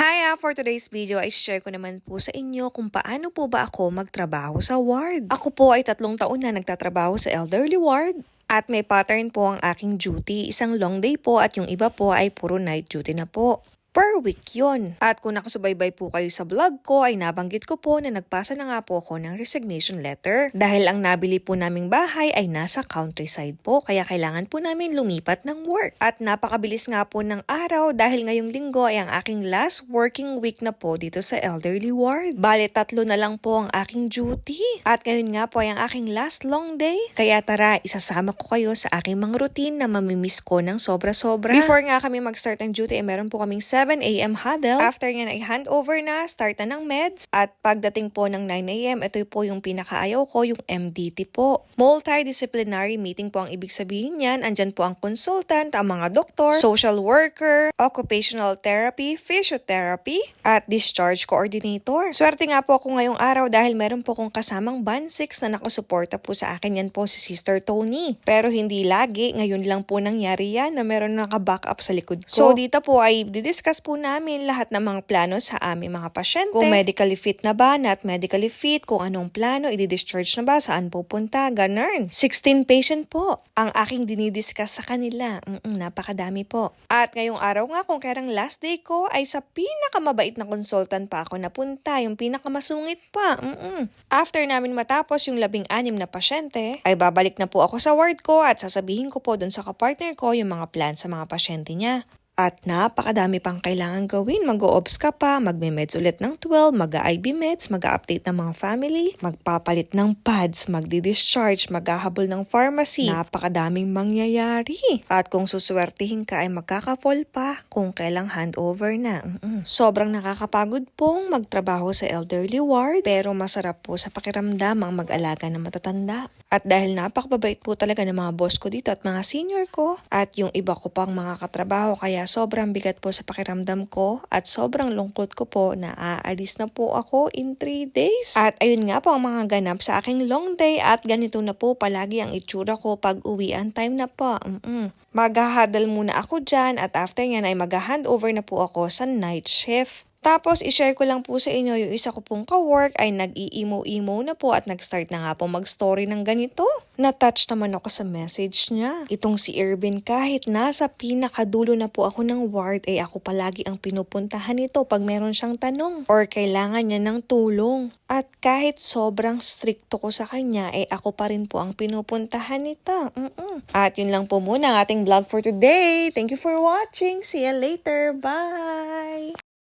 Hi, ah, for today's video ay share ko naman po sa inyo kung paano po ba ako magtrabaho sa ward. Ako po ay tatlong taon na nagtatrabaho sa elderly ward. At may pattern po ang aking duty. Isang long day po at yung iba po ay puro night duty na po. Per week yun. At kung nakasubaybay po kayo sa vlog ko, ay nabanggit ko po na nagpasa na nga po ako ng resignation letter. Dahil ang nabili po naming bahay ay nasa countryside po, kaya kailangan po namin lumipat ng work. At napakabilis nga po ng araw dahil ngayong linggo ay ang aking last working week na po dito sa elderly ward. Bale, tatlo na lang po ang aking duty. At ngayon nga po ay ang aking last long day. Kaya tara, isasama ko kayo sa aking mga routine na mamimiss ko ng sobra-sobra. Before nga kami mag-start ng duty, ay meron po kaming 7 a.m. huddle. After yan ay handover na, start na ng meds. At pagdating po ng 9 a.m., ito po yung pinakaayaw ko, yung MDT po. Multidisciplinary meeting po ang ibig sabihin yan. Andyan po ang consultant, ang mga doktor, social worker, occupational therapy, physiotherapy, at discharge coordinator. Swerte nga po ako ngayong araw dahil meron po akong kasamang band 6 na nakasuporta po sa akin. Yan po si Sister Tony. Pero hindi lagi. Ngayon lang po nangyari yan na meron naka-back up sa likod ko. So dito po ay didiscuss po namin lahat ng mga plano sa aming mga pasyente. Kung medically fit na ba, not medically fit, kung anong plano, i-discharge na ba, saan pupunta, ganun. 16 patient po ang aking dinidiscuss sa kanila. Mm-mm, napakadami po. At ngayong araw nga, kung kailang last day ko, ay sa pinakamabait na consultant pa ako napunta, yung pinakamasungit pa. Mm-mm. After namin matapos yung labing anim na pasyente, ay babalik na po ako sa ward ko at sasabihin ko po dun sa kapartner ko yung mga plan sa mga pasyente niya. At napakadami pang kailangan gawin. Mag-o-obs ka pa, magme-meds ulit ng 12, mag-IV meds, mag-update ng mga family, magpapalit ng pads, magdi-discharge, maghahabol ng pharmacy. Napakadaming mangyayari. At kung suswertihin ka ay magkaka-fall pa kung kailang handover na. Sobrang nakakapagod pong magtrabaho sa elderly ward pero masarap po sa pakiramdam ang mag-alaga ng matatanda. At dahil napakababait po talaga ng mga boss ko dito at mga senior ko at yung iba ko pang mga katrabaho kaya sobrang bigat po sa pakiramdam ko at sobrang lungkot ko po na aalis na po ako in 3 days. At ayun nga po ang mga ganap sa aking long day at ganito na po palagi ang itsura ko pag uwian time na po. Mm-mm. Maghahadal muna ako dyan at after yan ay mag-handover na po ako sa night shift. Tapos, ishare ko lang po sa inyo yung isa ko pong ka-work ay nag-i-emo-emo na po at nag-start na nga po mag-story ng ganito. Na-touch naman ako sa message niya. Itong si Irvin kahit nasa pinakadulo na po ako ng ward ay ako palagi ang pinupuntahan nito pag meron siyang tanong or kailangan niya ng tulong. At kahit sobrang stricto ko sa kanya, ay ako pa rin po ang pinupuntahan nito. Mm-mm. At yun lang po muna ang ating vlog for today. Thank you for watching. See you later. Bye!